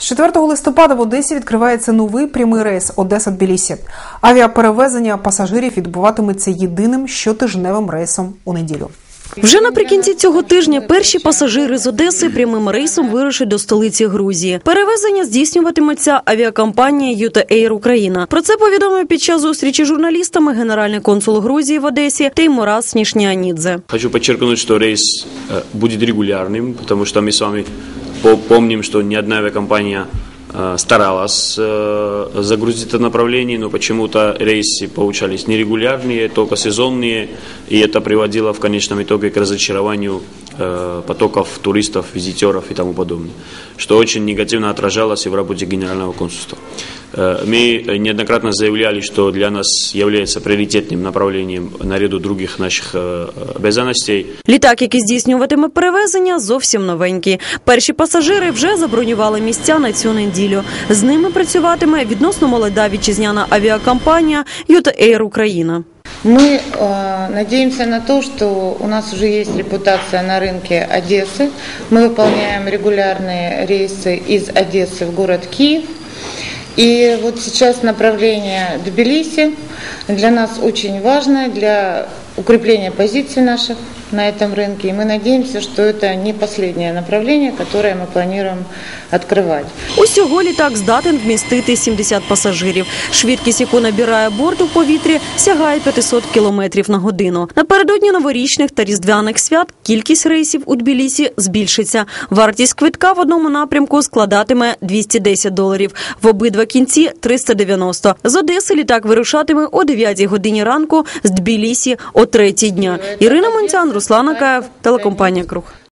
З 4 листопада в Одесі відкривається новий прямий рейс Одеса-Тбілісі. Авіаперевезення пасажирів відбуватиметься єдиним щотижневим рейсом у неділю. Вже наприкінці цього тижня перші пасажири з Одеси прямим рейсом вирушать до столиці Грузії. Перевезення здійснюватиметься авіакомпанія Юта Ейр Україна. Про це повідомив під час зустрічі з журналістами генеральний консул Грузії в Одесі Теймурас Снішніанідзе. Хочу подчеркнуть, что рейс э, будет регулярным, потому что мы с вами по- помним, что ни одна авиакомпания э, старалась э, загрузить это направление, но почему-то рейсы получались нерегулярные, только сезонные, и это приводило в конечном итоге к разочарованию э, потоков туристов, визитеров и тому подобное, что очень негативно отражалось и в работе Генерального консульства. Э, Мы неоднократно заявляли, что для нас является приоритетным направлением наряду других наших э, обязанностей Літак, який здійснюватиме перевезення, зовсім новенький. Перші пасажири вже забронювали місця на цю неділю. З ними працюватиме відносно молода вітчизняна авіакомпанія Юта Ейр Україна. Мы э, надеемся на то, что у нас уже есть репутация на рынке Одессы. Мы выполняем регулярные рейсы из Одессы в город Киев. И вот сейчас направление Тбилиси для нас очень важное для укрепления позиций наших на этом рынке. И мы надеемся, что это не последнее направление, которое мы планируем открывать. Усього літак здатен вмістити 70 пасажирів. Швидкість, яку набирає борт у повітрі, сягає 500 км на годину. Напередодні новорічних та різдвяних свят кількість рейсів у Тбілісі збільшиться. Вартість квитка в одному напрямку складатиме 210 доларів. В обидва кінці 390. З Одеси літак вирушатиме о 9 годині ранку, з Тбілісі о 3 дня. Ірина Монтян, Руслан Каєв, телекомпанія Круг.